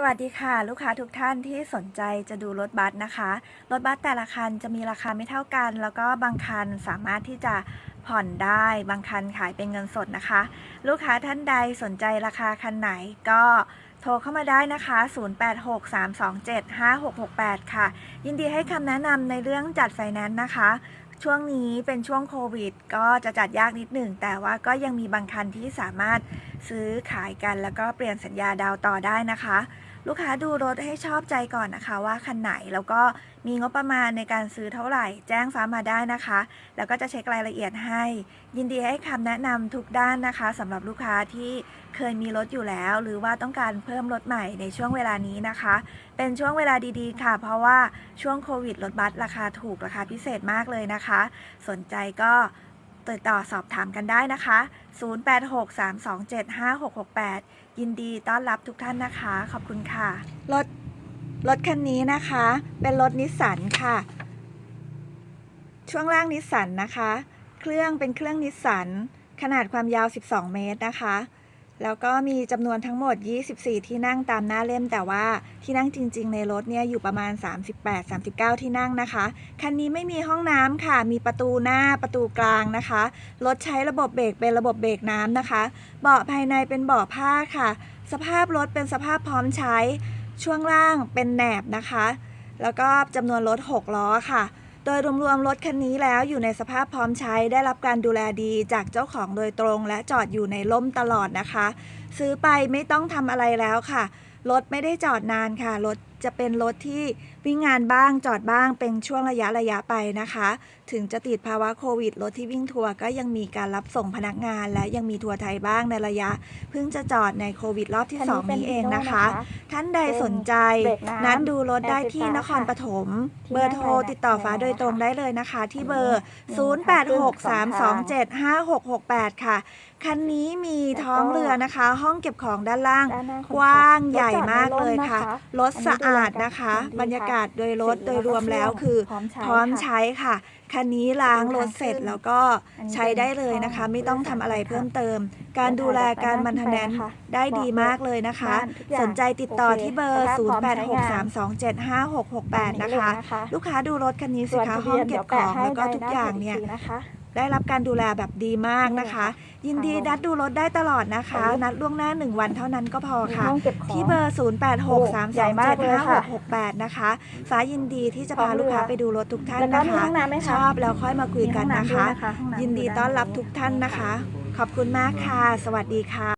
สวัสดีค่ะ ลูกค้าทุกท่านที่สนใจจะดูรถบัสนะคะ รถบัสแต่ละคันจะมีราคาไม่เท่ากัน แล้วก็บางคันสามารถที่จะผ่อนได้บางคันขายเป็นเงินสดนะคะ ลูกค้าท่านใดสนใจราคาคันไหนก็โทรเข้ามาได้นะคะ 0863275668 ค่ะ ยินดีให้คำแนะนำในเรื่องจัดไฟแนนซ์นะคะ ช่วงนี้เป็นช่วงโควิด ก็จะจัดยากนิดหนึ่ง แต่ว่าก็ยังมีบางคันที่สามารถซื้อขายกัน แล้วก็เปลี่ยนสัญญาดาวต่อได้นะคะ ลูกค้าดูรถให้ชอบใจก่อนนะคะว่าคันไหนแล้วก็มีงบประมาณในการซื้อเท่าไหร่ แจ้งฟ้ามาได้นะคะ แล้วก็จะเช็ครายละเอียดให้ ยินดีให้คำแนะนำทุกด้านนะคะสำหรับลูกค้าที่เคยมีรถอยู่แล้ว หรือว่าต้องการเพิ่มรถใหม่ในช่วงเวลานี้นะคะ เป็นช่วงเวลาดีๆ ค่ะ เพราะว่าช่วงโควิดรถบัสราคาถูกราคาพิเศษมากเลยนะคะ สนใจก็ ติดต่อสอบถามกันได้นะคะ 0863275668 ยินดีต้อนรับทุกท่านนะคะ ขอบคุณค่ะ รถ รถคันนี้นะคะ เป็นรถนิสสันค่ะ ช่วงล่างนิสสันนะคะ เครื่องเป็นเครื่องนิสสัน ขนาดความยาว 12 เมตรนะคะ แล้วก็มีจำนวนทั้งหมด 24 ที่นั่งตามหน้าเล่ม แต่ว่าที่นั่งจริง ๆ ในรถเนี่ยอยู่ประมาณ 38-39 ที่นั่งนะคะ คันนี้ไม่มีห้องน้ำค่ะ มีประตูหน้าประตูกลางนะคะ รถใช้ระบบเบรกเป็นระบบเบรกน้ำนะคะ เบาะภายในเป็นเบาะผ้าค่ะ สภาพรถเป็นสภาพพร้อมใช้ ช่วงล่างเป็นแหนบนะคะ แล้วก็จำนวนรถ 6 ล้อค่ะ ดยรวมๆรถคันนี้แล้วอยู่ในสภาพพร้อมใช้ได้รับการดูแลดีจากเจ้าของโดยตรงและจอดอยู่ในล่มตลอดนะคะ ซื้อไปไม่ต้องทำอะไรแล้วค่ะ รถไม่ได้จอดนานค่ะ รถจะเป็นรถที่วิ่งงานบ้างจอดบ้างเป็นช่วงระยะระยะไปนะคะ ถึงจะติดภาวะโควิด รถที่วิ่งทัวร์ก็ยังมีการรับส่งพนักงาน และยังมีทัวร์ไทยบ้างในระยะ เพิ่งจะจอดในโควิดรอบที่คันสนี้องเป็นนี้เอง Hino นะคะนะคะ ท่านใดสนใจเบรกน้ำนัดดูรถได้ที่แอร์ไฟฟ้านครปฐมที่เบอร์โทรหน้าติดต่อฟ้าหน้าโดยตรงค่ะได้เลยนะคะ ที่เบออัร์นนี้0863275668 ค่ะคันนี้มีท้องเรือนะคะ ห้องเก็บของด้านล่างด้านหน้าคนขับกว้างรถใหญ่จอดในมากเลยร่มค่ะนะคะรถสะอาดนะคะอันนี้ดูแลกันบรรยากาศโดยรถสีโดยรวมแล้วแล้วก็คือพร้อมใช้พร้อมค่ะใช้ค่ะ คันนี้ล้างรถเสร็จเป็นทางขึ้นแล้วก็อันนี้ใช้ได้เลยนะคะเป็นห้องไม่ต้องทำอะไรผู้โดยสารเพิ่มเติม การดูแลการมันเทนแนนนะคะได้ดีมากเลยนะคะบ้านทุกอย่างสนใจติดต่อโอเคที่เบอร์สภาพพร้อมใช้งาน0863275668 นะคะอัเลยลูกค้าดูรถคันนี้สิส่วนคะทะห้เบีองยนเก็เดี๋ยบวขแปะองให้แล้วก็ใบทุกหน้าอย่างเพจเนี่ยกทีนะคะ ได้รับการดูแลแบบดีมากนะคะ ยินดีนี่เลยค่ะนัดดูรถได้ตลอดนะคะ นัดล่วงหน้า 1 วันเท่านั้นก็พอมีค่ะห้องเก็บของที่เบอร์ใหญ่มากเลยค่ะ0863275668 นะคะฟ้ายินดีที่จะพาพร้อมเรือลูกค้าไปดูรถทุกท่านแล้วก็นะมีคะห้องน้ำไหมคะชอบแล้วค่อยมาคุยกันมีห้องนะน้ำด้วคะยนะคะห้องน้ำยินดีอยู่ด้านต้อนรับนี้ทุกท่านนะคะ ขอบคุณมากค่ะ สวัสดีค่ะ